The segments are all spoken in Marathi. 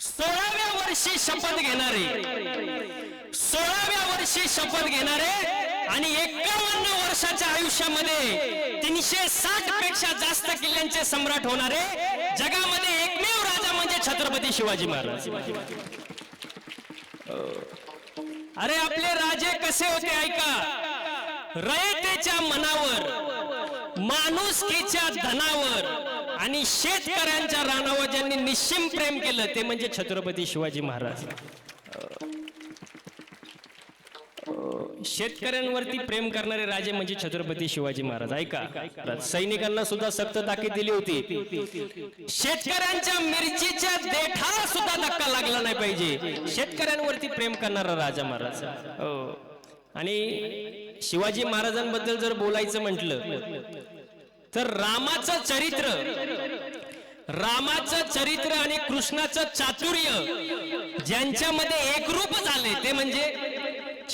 सोळाव्या वर्षी शपथ घेणारे. सोळाव्या वर्षी शपथ घेणारे आणि एकावन्न वर्षाच्या आयुष्यामध्ये तीनशे साठपेक्षा जास्त किल्ल्यांचे सम्राट होणारे. जगामध्ये एकमेव राजा म्हणजे छत्रपती शिवाजी महाराज. अरे आपले राजे कसे होते ऐका? रयतेच्या मनावर माणुसकीच्या धनावर आणि शेतकऱ्यांच्या रानावर ज्यांनी निश्चिम प्रेम केलं ते म्हणजे छत्रपती शिवाजी महाराज. शेतकऱ्यांवरती प्रेम करणारे राजे म्हणजे छत्रपती शिवाजी महाराज. ऐका. सैनिकांना सुद्धा सक्त ताकीद दिली होती. शेतकऱ्यांच्या मिरचीच्या देठाला सुद्धा धक्का लागला नाही पाहिजे. शेतकऱ्यांवरती प्रेम करणारा राजा महाराज. हो. आणि शिवाजी महाराजांबद्दल जर बोलायचं म्हटलं तर रामाचं चरित्र. रामाचं चरित्र आणि कृष्णाचं चातुर्य ज्यांच्यामध्ये एकरूप झाले ते म्हणजे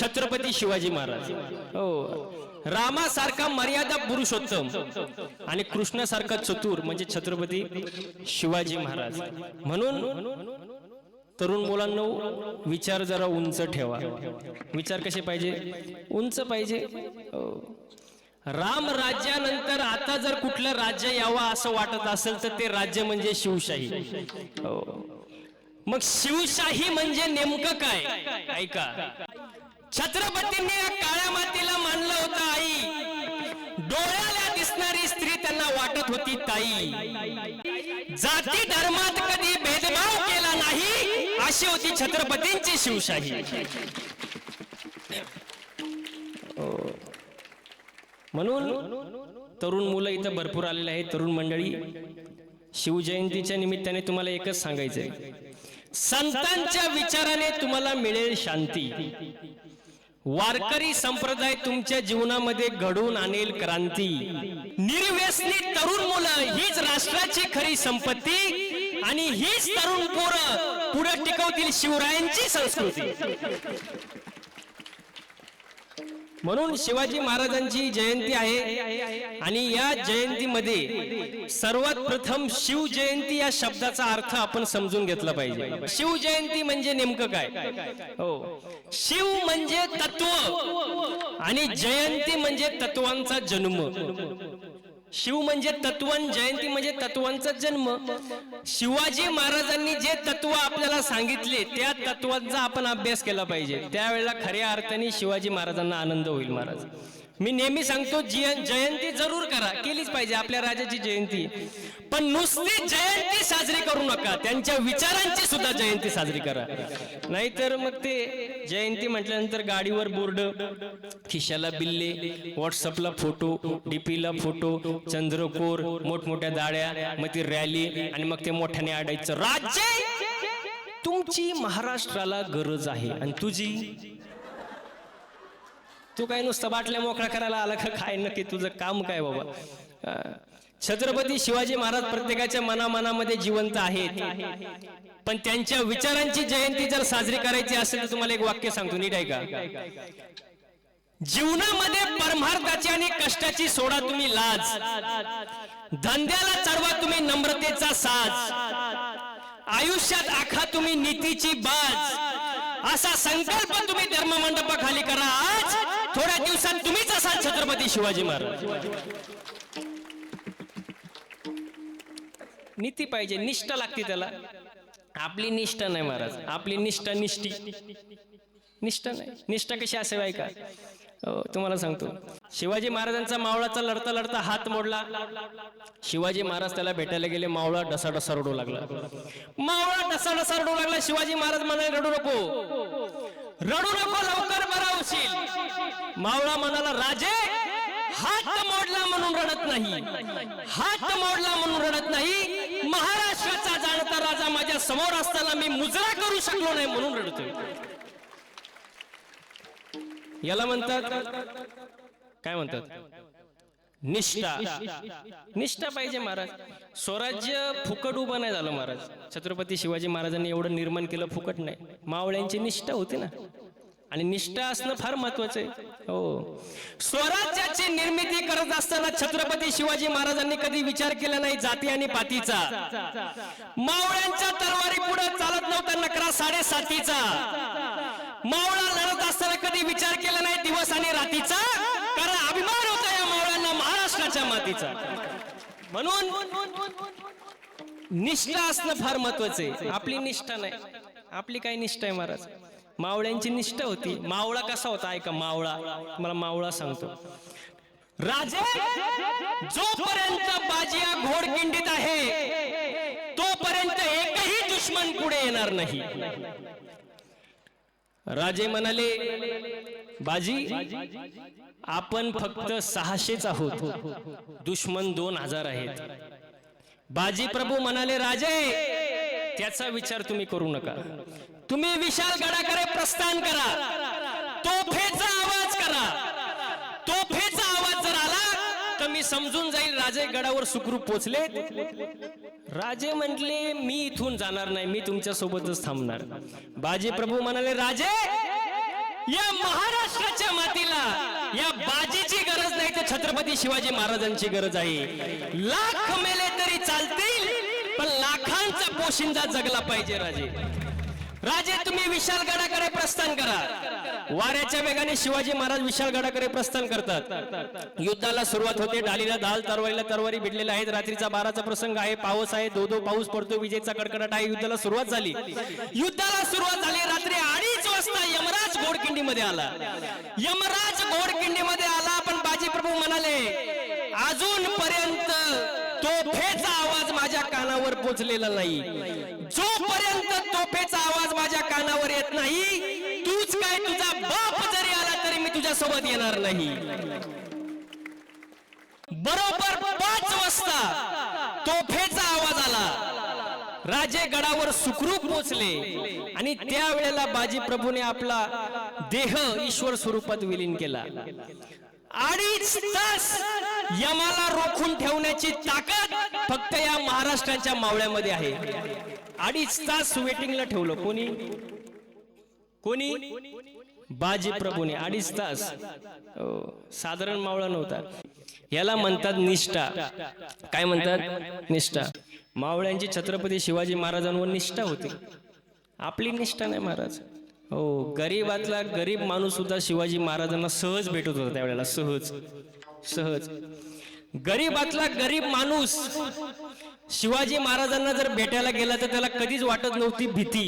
छत्रपती शिवाजी महाराज. हो. रामासारखा मर्यादा पुरुषोत्तम आणि कृष्णासारखा चतुर म्हणजे छत्रपती शिवाजी महाराज. म्हणून तरुण मुलांना विचार जरा उंच ठेवा. विचार कसे पाहिजे? उंच पाहिजे. हो. राम राज्यानंतर आता जर कुठलं राज्य यावं असं वाटत असेल तर ते राज्य म्हणजे शिवशाही. हो. मग शिवशाही म्हणजे नेमकं काय? ऐका. छत्रपतींनी या काळ्या मातीला मानलं होतं आई. डोळ्याला दिसणारी स्त्री त्यांना वाटत होती ताई. जाती धर्मात कधी भेदभाव केला नाही अशी होती छत्रपतींची शिवशाही. म्हणून तरुण मुलं इथं भरपूर आलेले आहेत तरुण मंडळी. शिवजयंतीच्या निमित्ताने तुम्हाला एकच सांगायचंय. संतांच्या विचाराने तुम्हाला मिळेल शांती. वारकरी संप्रदाय तुमच्या जीवनामध्ये घडून आणेल क्रांती. निर्व्यसनी तरुण मुलं हीच राष्ट्राची खरी संपत्ती आणि हीच तरुण पोरं पुढे टिकवतील शिवरायांची संस्कृती. म्हणून शिवाजी महाराजांची जयंती आहे. आणि या जयंतीमध्ये सर्वात प्रथम शिव जयंती या शब्दाचा अर्थ आपण समजून घेतला पाहिजे. शिव जयंती म्हणजे नेमकं काय? हो. शिव म्हणजे तत्व आणि जयंती म्हणजे तत्वांचा जन्म. शिव म्हणजे तत्वन जयंती म्हणजे तत्वांचा जन्म. शिवाजी महाराजांनी जे तत्व आपल्याला सांगितले त्या तत्वांचा आपण अभ्यास केला पाहिजे. त्यावेळेला खऱ्या अर्थाने शिवाजी महाराजांना आनंद होईल महाराज. मी नेहमी सांगतो जयंती जरूर करा. केलीच पाहिजे आपल्या राजाची जयंती. पण नुसती जयंती साजरी करू नका. त्यांच्या विचारांची सुद्धा जयंती साजरी करा. नाहीतर मग ते जयंती म्हटल्यानंतर गाडीवर बोर्ड खिशाला बिल्ले व्हॉट्सअपला फोटो डीपीला फोटो चंद्रकोर मोठमोठ्या दाड्या मग ती रॅली आणि मग ते मोठ्याने आडायचं. राज्य! तुमची महाराष्ट्राला गरज आहे. आणि तुझी? तू काय नुसतं बाटल्या मोकळा करायला आला का काय नक्की? तुझं काम काय बाबा? छत्रपती शिवाजी महाराज प्रत्येकाच्या मनामनामध्ये जिवंत आहेत. पण त्यांच्या विचारांची जयंती जर साजरी करायची असेल तर तुम्हाला एक वाक्य सांगतो नीट आहे का जीवनामध्ये परमार्थाची आणि कष्टाची सोडा तुम्ही लाज. धंद्याला चढवा तुम्ही नम्रतेचा साज. आयुष्यात आखा तुम्ही नीतीची बाज. असा संकल्प तुम्ही धर्ममंडपाखाली करा आज. थोड्या दिवसात तुम्हीच असाल छत्रपती शिवाजी महाराज. नीती पाहिजे निष्ठा लागते त्याला. आपली निष्ठा नाही महाराज. आपली निष्ठा निष्ठी. निष्ठा नाही. निष्ठा कशी असेल ऐका? हो, तुम्हाला सांगतो. शिवाजी महाराजांचा मावळाचा लढता लढता हात मोडला. शिवाजी महाराज त्याला भेटायला गेले मावळा डसा डसा रडू लागला. मावळा डसा डसा रडू लागला शिवाजी महाराज म्हणाले रडू नको. रडू नको लवकर बरा होशील मावळा म्हणाला राजे हात मोडला म्हणून रडत नाही. हात मोडला म्हणून रडत नाही. महाराष्ट्राचा जाणता राजा माझ्यासमोर असताना मी मुजरा करू शकलो नाही म्हणून रडतोय. याला म्हणतात काय म्हणतात? निष्ठा. निष्ठा पाहिजे महाराज. स्वराज्य फुकट उभं नाही झालं महाराज. छत्रपती शिवाजी महाराजांनी एवढं निर्माण केलं फुकट नाही. मावळ्यांची निष्ठा होती ना. आणि निष्ठा असणं फार महत्वाचं आहे. हो. स्वराज्याची निर्मिती करत असताना छत्रपती शिवाजी महाराजांनी कधी विचार केला नाही जाती आणि पातीचा. मावळ्यांच्या तलवारी पुढे चालत नव्हतं साडेसातीचा. मावळा लढत असताना कधी विचार केला नाही दिवस आणि रातीचा. कारण अभिमान होता या मावळ्यांना महाराष्ट्राच्या मातीचा. म्हणून निष्ठा असणं फार महत्वाचं आहे. आपली निष्ठा नाही. आपली काय निष्ठा आहे महाराज. मावळ्यांची निष्ठा होती. मावळा कसा होता? ऐका मावळा. मला मावळा सांगतो. राजे जोपर्यंत बाजिया घोडकिंडीत आहे तोपर्यंत एकही दुश्मन पुढे येणार नाही. राजे म्हणाले बाजी आपण फक्त सहाशेच आहोत. दुश्मन दोन हजार आहेत. बाजी प्रभू म्हणाले राजे त्याचा विचार तुम्ही करू नका. तुम्ही विशाल गडाकडे प्रस्थान करा. तोफेचा आवाज करा. तोफेचा आवाज जर आला तर मी समजून जाईल राजे गडावर सुखरूप पोचले राजे म्हटले मी इथून जाणार नाही मी तुमच्या सोबतच थांबणार. बाजी प्रभू म्हणाले राजे या महाराष्ट्राच्या मातीला या बाजीची गरज नाही तर छत्रपती शिवाजी महाराजांची गरज आहे. लाख मेले तरी चालतील पण लाखांचा पोशिंदा जगला पाहिजे राजे. राजे तुम्ही विशालगडाकडे प्रस्थान करा. वाऱ्याच्या वेगाने शिवाजी महाराज विशालगडाकडे प्रस्थान करतात. युद्धाला सुरुवात होते डालीला दाल तरवारीला तरवारी भिडलेल्या आहेत. रात्रीचा बाराचा प्रसंग आहे पाऊस आहे दो दो पाऊस पडतो विजेचा कडकडाट आहे युद्धाला सुरुवात झाली. युद्धाला सुरुवात झाली रात्री अडीच वाजता यमराज घोडकिंडीमध्ये आला. यमराज घोडकिंडीमध्ये आला पण बाजी प्रभू म्हणाले अजूनपर्यंत पर्यंत तो कानावर पोचलेला नाही. जोपर्यंत तोफेचा आवाज माझ्या कानावर येत नाही तूच काय तुझा बाप जरी आला तरी मी तुझ्या सोबत येणार नाही. बरोबर पाच वाजता तोफेचा आवाज आला. राजे गडावर सुखरूप पोचले आणि त्यावेळेला बाजी प्रभूने आपला देह ईश्वर स्वरूपात विलीन केला. अडीच तास यमाला रोखून ठेवण्याची ताकद फक्त या महाराष्ट्राच्या मावळ्यामध्ये आहे. अडीच तास वेटिंगला ठेवलं. कोणी? कोणी? बाजी प्रभूने. अडीच तास. हो, साधारण मावळा नव्हता. याला म्हणतात निष्ठा. काय म्हणतात? निष्ठा. मावळ्यांची छत्रपती शिवाजी महाराजांवर निष्ठा होती. आपली निष्ठा नाही महाराज. हो गरीबातला गरीब माणूस सुद्धा शिवाजी महाराजांना सहज भेटत होता त्यावेळेला सहज. सहज. गरीबातला गरीब माणूस शिवाजी महाराजांना जर भेटायला गेला तर त्याला कधीच वाटत नव्हती भीती.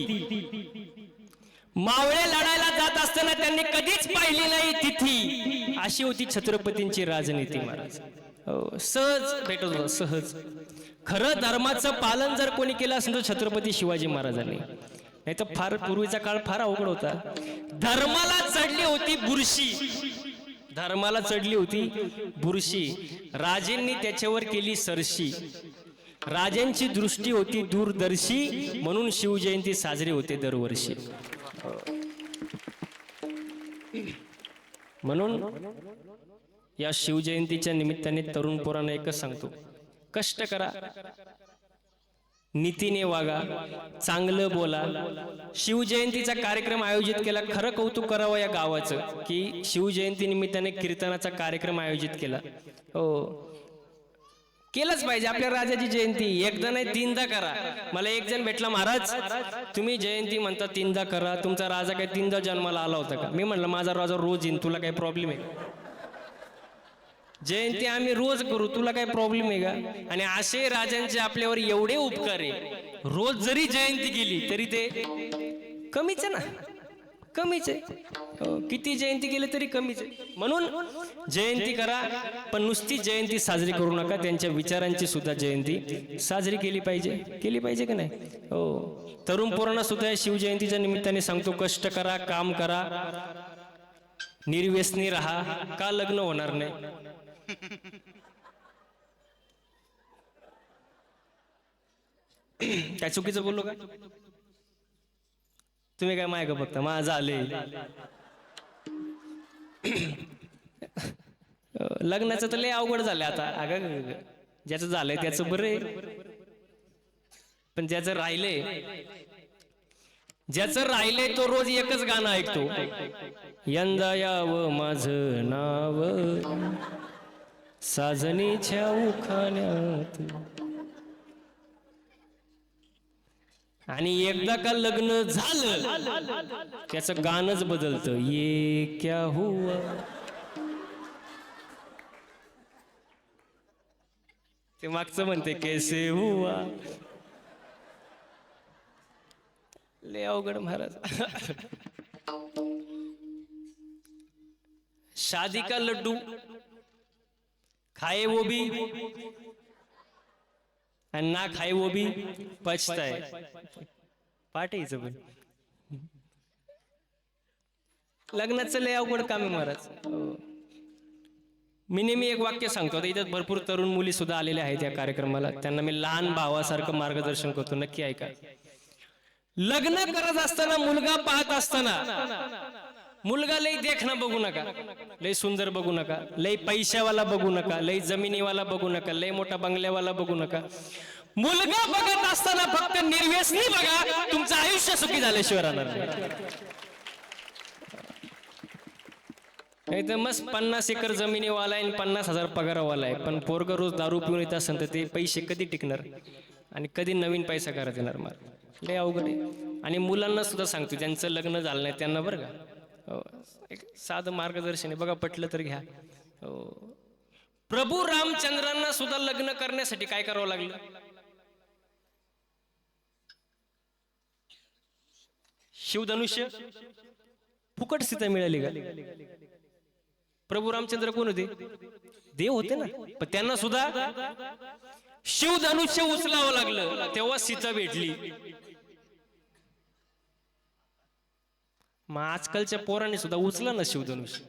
मावळे लढायला जात असताना त्यांनी कधीच पाहिली नाही तिथी. अशी होती छत्रपतींची राजनीती महाराज. हो सहज भेटत होता सहज. खरं धर्माचं पालन जर कोणी केलं असेल तर छत्रपती शिवाजी महाराजांनी. नाही तर फार पूर्वीचा काळ फार अवघड होता. धर्माला चढली होती बुरशी. धर्माला चढली होती बुरशी. राजेंनी त्याच्यावर केली सरशी. राजांची दृष्टी होती दूरदर्शी म्हणून शिवजयंती साजरी होते दरवर्षी. म्हणून या शिवजयंतीच्या निमित्ताने तरुण पोरांना एकच सांगतो कष्ट करा. नीतीने वागा चांगलं बोला. शिवजयंतीचा कार्यक्रम आयोजित केला खरं कौतुक करावं या गावाचं की शिवजयंती निमित्ताने कीर्तनाचा कार्यक्रम आयोजित केला. हो. केलंच पाहिजे आपल्या राजाची जयंती. एकदा नाही तीनदा करा. मला एक जण भेटला महाराज तुम्ही जयंती म्हणता तीनदा करा. तुमचा राजा काही तीनदा जन्माला आला होता का? मी म्हणलं माझा राजा रोज येईन तुला काही प्रॉब्लेम आहे. जयंती आम्ही रोज करू. तुला काही प्रॉब्लेम आहे का? आणि असे राजांचे आपल्यावर एवढे उपकार आहे. रोज जरी जयंती गेली तरी ते कमीच आहे ना. कमीच आहे. हो, किती जयंती गेले तरी कमीच आहे. म्हणून जयंती करा पण नुसती जयंती साजरी करू नका. त्यांच्या विचारांची सुद्धा जयंती साजरी केली पाहिजे. केली पाहिजे की नाही? हो. तरुण पोरांना सुद्धा या शिवजयंतीच्या निमित्ताने सांगतो कष्ट करा काम करा. निर्व्यसनी राहा. का लग्न होणार नाही? काय चुकीचं बोललो का? तुम्ही काय माय का माझं आले लग्नाचं तर लय अवघड झालं आता. अगं. ज्याचं झालंय त्याचं बरं आहे. पण ज्याचं राहिलंय ज्याचं राहिलंय तो रोज एकच गाणं ऐकतो. यंदा यावं माझं नाव. साजनीच्या उखाण्यात आणि एकदा का लग्न झालं त्याचं गाणच बदलत. ये क्या हुआ? ते मागचं म्हणते कैसे हुआ? ले अवघड महाराज. शादी का लड्डू? खाए वो भी। आणि ना खाए वो भी पचताय पाठायचं पण लग्नाचं लय अवघड काम आहे महाराज. मी नेहमी एक वाक्य सांगतो आता इथं भरपूर तरुण मुली सुद्धा आलेल्या आहेत या कार्यक्रमाला. त्यांना मी लहान भावासारखं मार्गदर्शन करतो नक्की ऐका. लग्न करत असताना मुलगा पाहत असताना मुलगा लय देखणं बघू नका. लय सुंदर बघू नका. लय पैशावाला बघू नका. लय जमिनीवाला बघू नका. लय मोठा बंगल्यावाला बघू नका. मुलगा बघत असताना फक्त निर्व्यसनी बघा. तुमचं आयुष्य सुखी झाल्याशिवाय राहणार नाही. तर मस्त पन्नास एकर जमिनीवाला आहे आणि पन्नास हजार पगारवाला आहे. पण पोरग रोज दारू पिऊन येत असेल तर ते पैसे कधी टिकणार? आणि कधी नवीन पैसा करत येणार? मग लय अवघड आहे. आणि मुलांना सुद्धा सांगतो ज्यांचं लग्न झालं नाही त्यांना बरं का? हो, एक साधं मार्गदर्शन आहे. बघा पटलं तर घ्या. हो. प्रभू रामचंद्रांना सुद्धा लग्न करण्यासाठी काय करावं लागलं? शिवधनुष्य. फुकट सीता मिळाली का? प्रभू रामचंद्र कोण होते? देव होते ना. पण त्यांना सुद्धा शिवधनुष्य उचलावं लागलं. तेव्हा सीता भेटली. मग आजकालच्या पोरांनी सुद्धा उचला ना शिवधनुष्य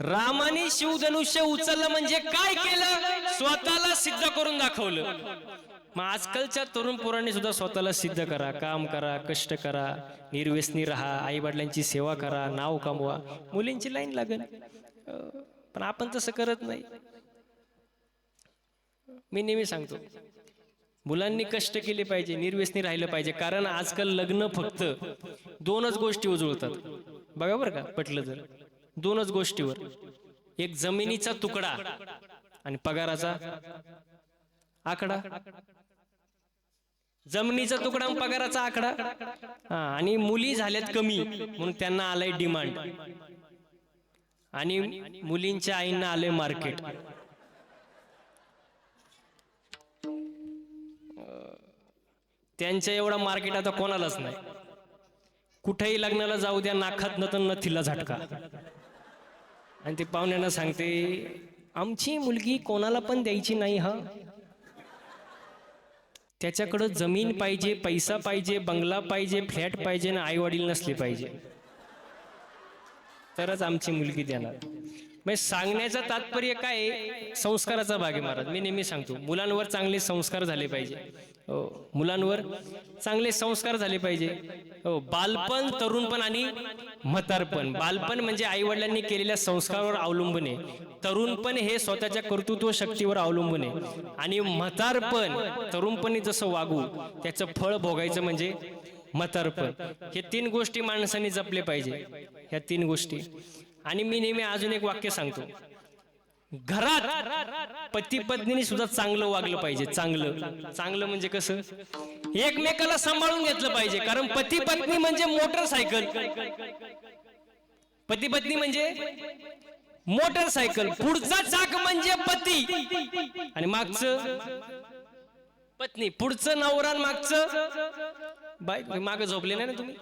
रामाने शिवधनुष्य उचललं म्हणजे काय केलं? स्वतःला सिद्ध करून दाखवलं. मग आजकालच्या तरुण पोरांनी सुद्धा स्वतःला सिद्ध करा काम करा कष्ट करा निर्व्यसनी राहा आई वडिलांची सेवा करा नाव कमवा. मुलींची लाईन लागेल. पण आपण तसं करत नाही. मी नेहमी सांगतो मुलांनी कष्ट केले पाहिजे निर्व्यसनी राहिलं पाहिजे. कारण आजकाल लग्न फक्त दोनच गोष्टी उजळतात बघा बरं का पटलं जर दोनच गोष्टीवर. एक जमिनीचा तुकडा आणि पगाराचा आकडा. जमिनीचा तुकडा पगाराचा आकडा. हा आणि मुली झाल्यात कमी म्हणून त्यांना आलंय डिमांड आणि मुलींच्या आईंना आलंय मार्केट त्यांच्या एवढा मार्केट आता कोणालाच नाही. कुठेही लग्नाला जाऊ द्या नाखात न तर नथीला झटका. आणि ते पाहुण्यांना सांगते आमची मुलगी कोणाला पण द्यायची नाही हा. त्याच्याकडं जमीन पाहिजे पैसा पाहिजे बंगला पाहिजे फ्लॅट पाहिजे आणि आई वडील नसले पाहिजे. तरच आमची मुलगी देणार. म्हणजे सांगण्याचं तात्पर्य काय आहे? संस्काराचा भाग आहे महाराज. मी नेहमी सांगतो मुलांवर चांगले संस्कार झाले पाहिजे. हो मुलांवर चांगले संस्कार झाले पाहिजे. हो बालपण तरुणपण आणि म्हातारपण. बालपण म्हणजे आईवडिलांनी केलेल्या संस्कारावर अवलंबून आहे. तरुणपण हे स्वतःच्या कर्तृत्व शक्तीवर अवलंबून आहे. आणि म्हातारपण तरुणपणी जसं वागू त्याचं फळ भोगायचं म्हणजे म्हातारपण. हे तीन गोष्टी माणसाने जपले पाहिजे. ह्या तीन गोष्टी. आणि मी नेहमी अजून एक वाक्य सांगतो. घरात पती पत्नीने सुद्धा चांगलं वागलं पाहिजे. चांगलं. चांगलं म्हणजे कसं? एकमेकाला सांभाळून घेतलं पाहिजे. कारण पती पत्नी म्हणजे मोटरसायकल. पती पत्नी म्हणजे मोटरसायकल. पुढचा चाक म्हणजे पती. आणि मागचं? पत्नी. पुढचं नवरा मागचं? बाय माग झोपले नाही ना तुम्ही?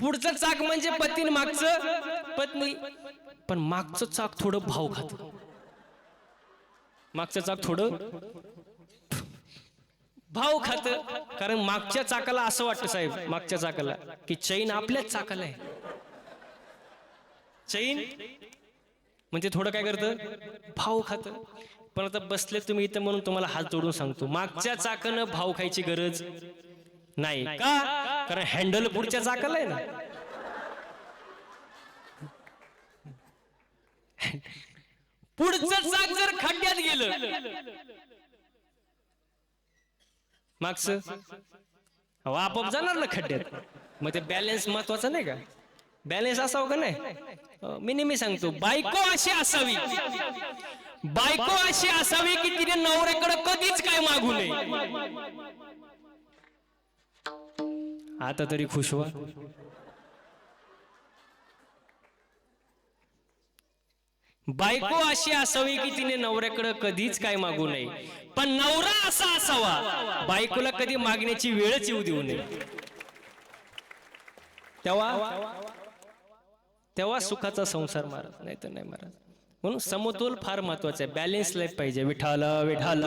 पुढचं चाक म्हणजे पती मागचं? पत्नी. पण मागचं चाक थोडं भाव खात मागचं चाक थोडं भाव खात कारण मागच्या चाकाला असं वाटतं साहेब मागच्या चाकाला की चैन आपल्याच चाकाला आहे. चैन म्हणजे थोडं काय करतं? भाव खात. पण आता बसले तुम्ही इथं म्हणून तुम्हाला हात जोडून सांगतो. मागच्या चाकानं भाव खायची गरज नाही. का? कारण हँडल पुढच्या चाकाला आहे ना. पुढचं चाक जर खड्ड्यात गेलं. मागचं? अहो, आपोआप जाणार ना खड्ड्यात. मग ते बॅलन्स महत्त्वाचा नाही का? बॅलन्स असावं का नाही? मी नेहमी सांगतो बायको अशी असावी. बायको अशी असावी की तिने नवऱ्याकडे कधीच काय मागू नये. आता तरी खुश व्हा. बायको अशी असावी की तिने नवऱ्याकडे कधीच काय मागू नये. पण नवरा असा असावा बायकोला कधी मागण्याची वेळच येऊ देऊ नये. तेव्हा तेव्हा सुखाचा संसार मारत नाही तर नाही मारत. म्हणून समतोल फार महत्त्वाचा आहे. बॅलेन्स लाईफ पाहिजे. विठाल विठाल.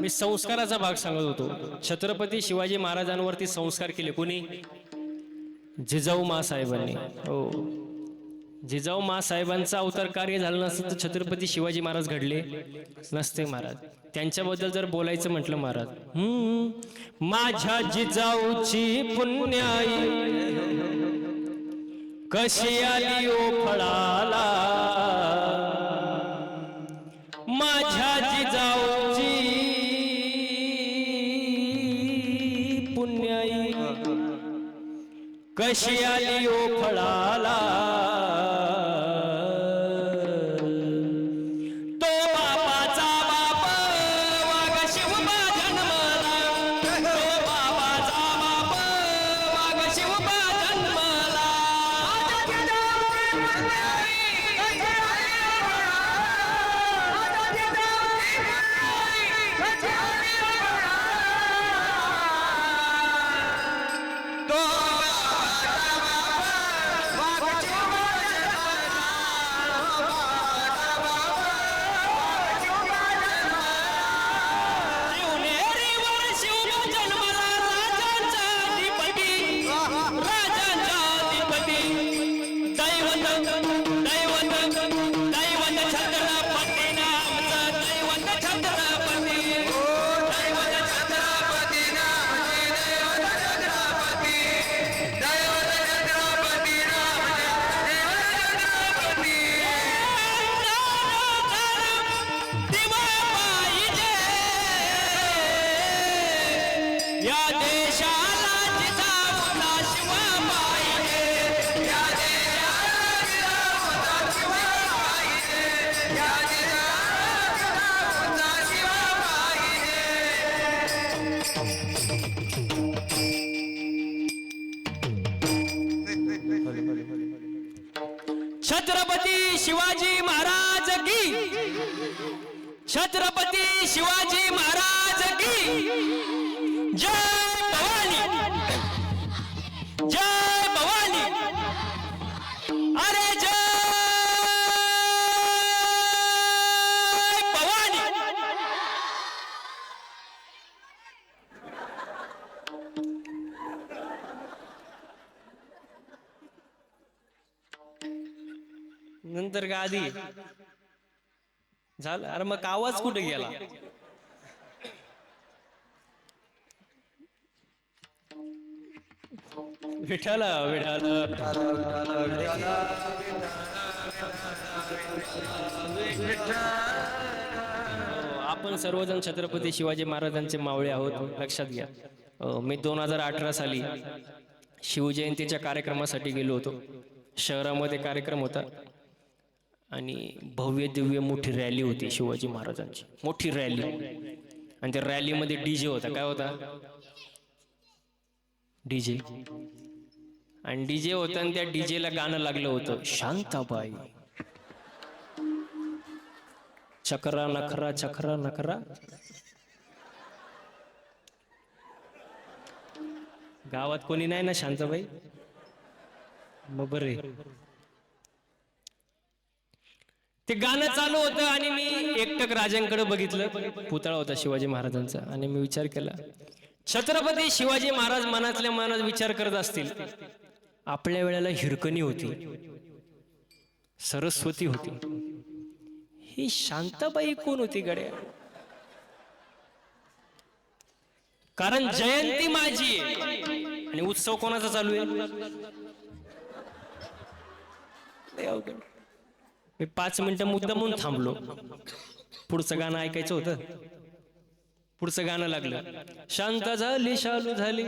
मी संस्काराचा भाग सांगत होतो. छत्रपती शिवाजी महाराजांवरती संस्कार केले. कोणी? जिजाऊ मासाहेबांनी. हो. जिजाऊ मासाहेबांचा अवतार कार्य झालं नसतं तर छत्रपती शिवाजी महाराज घडले नसते महाराज. त्यांच्याबद्दल जर बोलायचं म्हटलं महाराज. हम्म, माझ्या जिजाऊची पुण्याई कशी आली ओ फळाला? माझ्या कशी आली नंतर गादी. झालं? अरे मग आवाज कुठे गेला? विठाला विठाला हो, आपण सर्वजण छत्रपती शिवाजी महाराजांचे मावळे आहोत. लक्षात घ्या. मी दोन हजार अठरा साली शिवजयंतीच्या कार्यक्रमासाठी गेलो होतो. शहरामध्ये कार्यक्रम होता. आणि भव्य दिव्य मोठी रॅली होती शिवाजी महाराजांची. मोठी रॅली. आणि त्या रॅलीमध्ये डीजे होता. काय होता? डीजे. आणि डीजे होता आणि त्या डीजेला गाणं लागलं होतं. शांताबाई. चक्रा नखरा चक्रा नखरा. गावात कोणी नाही ना शांताबाई? मग बरे ते गाणं चालू होतं आणि मी एकटक राजांकडे बघितलं. पुतळा होता शिवाजी महाराजांचा आणि मी विचार केला छत्रपती शिवाजी महाराज मनातल्या मनात विचार करत असतील आपल्या वेळेला हिरकणी होती सरस्वती होती. ही शांताबाई कोण होती गड्या? कारण जयंती माझी आणि उत्सव कोणाचा चालू आहे? मी पाच मिनिटं मुद्दा म्हणून थांबलो. पुढचं गाणं ऐकायचं होतं? पुढचं गाणं लागलं. शांत झाली शालू झाली.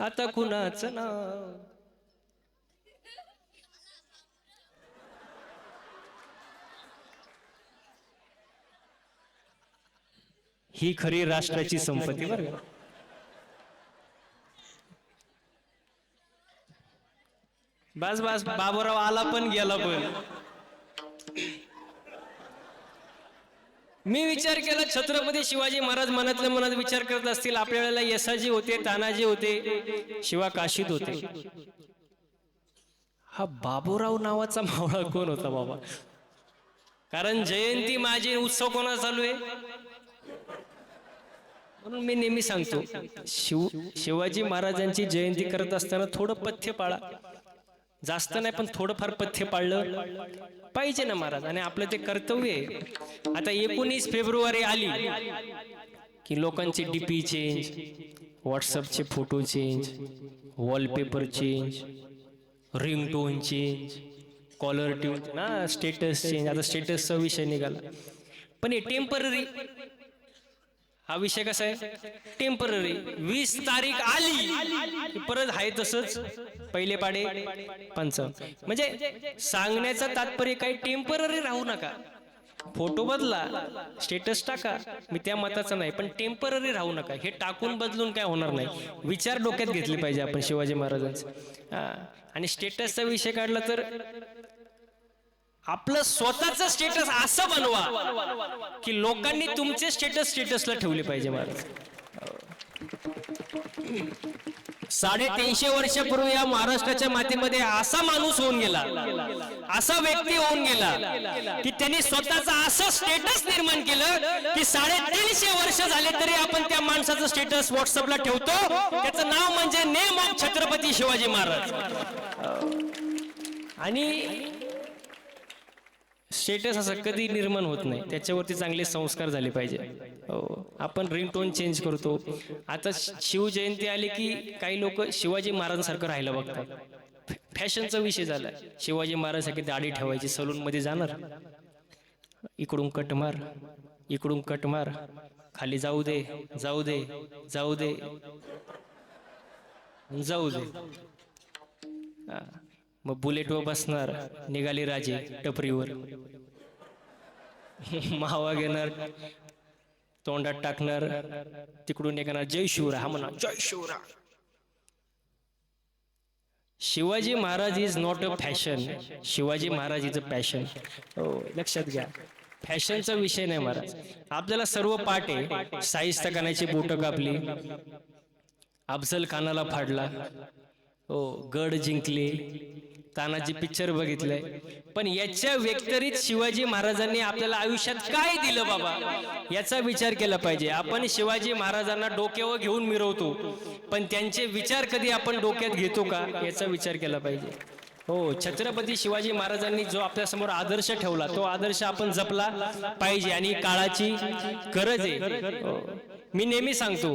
आता कुणाचं नाव? ही खरी राष्ट्राची संपत्ती बरं बस बस बाबूराव आला पण गेला पण. मी विचार केला छत्रपती शिवाजी महाराज मनातल्या मनात विचार करत असतील आपल्या वेळेला यसाजी होते तानाजी होते शिवा काशीद होते. हा बाबूराव नावाचा मावळा कोण होता बाबा? कारण जयंती माझी उत्सव कोणा चालू आहे? म्हणून मी नेहमी सांगतो शिव शिवाजी महाराजांची जयंती करत असताना थोडं पथ्य पाळा. जास्त नाही पण थोडंफार पथ्य पाळलं. पाहिजे ना महाराज आणि आपलं ते कर्तव्य आहे. आता एकोणीस फेब्रुवारी आली की लोकांचे DP change व्हॉट्सअपचे photo change wallpaper change ringtone change caller tune ना स्टेटस चेंज आता स्टेटसचा विषय निघाला. पण हे टेंपररी हा विषय कसा आहे? टेंपररी वीस तारीख आली. परत आहे तसंच. पहिले पाडे पंच म्हणजे सांगण्याचं तात्पर्य काही टेंपररी राहू नका. फोटो बदला स्टेटस टाका. मी त्या मताचा नाही पण टेंपररी राहू नका. हे टाकून बदलून काय होणार नाही. विचार डोक्यात घेतले पाहिजे आपण शिवाजी महाराजांचे. आणि स्टेटसचा विषय काढला तर आपलं स्वतःच स्टेटस असं बनवा की लोकांनी तुमचे स्टेटस स्टेटसला ठेवले पाहिजे महाराज. साडेतीनशे वर्षापूर्वी या महाराष्ट्राच्या मातीमध्ये असा माणूस होऊन गेला असा व्यक्ती होऊन गेला की त्यांनी स्वतःचा असं स्टेटस निर्माण केलं की साडेतीनशे वर्ष झाले तरी आपण त्या माणसाचं स्टेटस व्हॉट्सअपला ठेवतो. त्याचं नाव म्हणजे नेम ऑफ छत्रपती शिवाजी महाराज. आणि स्टेटस असं कधी निर्माण होत नाही. त्याच्यावरती चांगले संस्कार झाले पाहिजे. हो आपण रिंगटोन चेंज करतो. आता शिवजयंती आली की काही लोक शिवाजी महाराजांसारखं राहायला बघतात. फॅशनचा विषय झाला. शिवाजी महाराजांसारखी दाढी ठेवायची सलूनमध्ये जाणार. इकडून कट मार इकडून कट मार. खाली जाऊ दे जाऊ दे जाऊ दे. जाऊ दे. हा. मग बुलेटवर बसणार निघाले राजे टपरीवर. मावा घेणार तोंडात टाकणार तिकडून येणार जय शिवरा हा म्हणा जय शिवरा Shivaji Maharaj is not a fashion Shivaji Maharaj is a passion हो लक्षात घ्या. फॅशनचा विषय नाही महाराज. आपल्याला सर्व पाठ आहे. साहिस्ता कानाची बोट कापली. अफजल खानाला फाडला. हो गड जिंकले. तानाजी पिक्चर बघितलंय. पण याच्या व्यतिरिक्त शिवाजी महाराजांनी आपल्याला आयुष्यात काय दिलं बाबा? याचा विचार केला पाहिजे. आपण शिवाजी महाराजांना डोक्यावर घेऊन मिरवतो. पण त्यांचे विचार कधी आपण डोक्यात घेतो का? याचा विचार केला पाहिजे. हो छत्रपती शिवाजी महाराजांनी जो आपल्यासमोर आदर्श ठेवला तो आदर्श आपण जपला पाहिजे आणि काळाची गरज आहे. हो. मी नेहमी सांगतो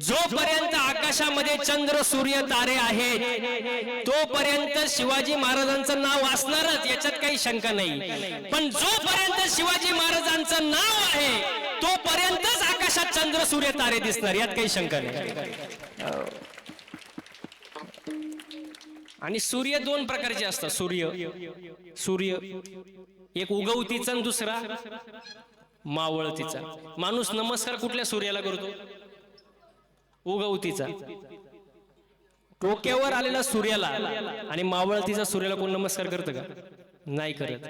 जोपर्यंत आकाशामध्ये चंद्र सूर्य तारे आहेत तोपर्यंत शिवाजी महाराजांचं नाव असणारच याच्यात काही शंका नाही. पण जोपर्यंत शिवाजी महाराजांचं नाव आहे तोपर्यंतच आकाशात चंद्र सूर्य तारे दिसणार यात काही शंका नाही. आणि सूर्य दोन प्रकारचे असतात सूर्य सूर्य एक उगवतीचा दुसरा मावळतीचा माणूस नमस्कार कुठल्या सूर्याला करतो? उगवतीचा. डोक्यावर आलेला सूर्याला आणि मावळतीचा सूर्याला कोण नमस्कार करतं का? नाही करत.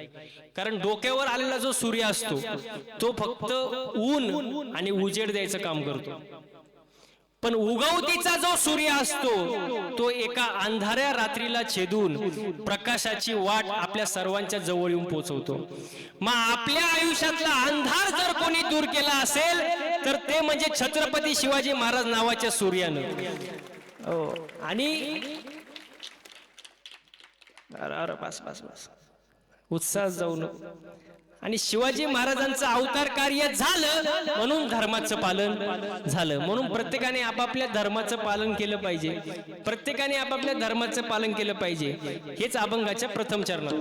कारण डोक्यावर आलेला जो सूर्य असतो तो फक्त ऊन आणि उजेड द्यायचं काम करतो. पण उगवतीचा जो सूर्य असतो तो एका अंधाऱ्या रात्रीला छेदून प्रकाशाची वाट आपल्या सर्वांच्या जवळ येऊन पोहोचवतो मग आपल्या आयुष्यातला अंधार जर कोणी दूर केला असेल तर ते म्हणजे छत्रपती शिवाजी महाराज नावाच्या सूर्यानं. हो, आणि? अरे बस बस बस. उत्साह जाऊ नको. आणि शिवाजी महाराजांचं अवतार कार्य झालं म्हणून धर्माचं पालन झालं. म्हणून प्रत्येकाने आपापल्या धर्माचं पालन केलं पाहिजे. प्रत्येकाने आपापल्या धर्माचं पालन केलं पाहिजे. हेच अभंगाच्या प्रथम चरणात.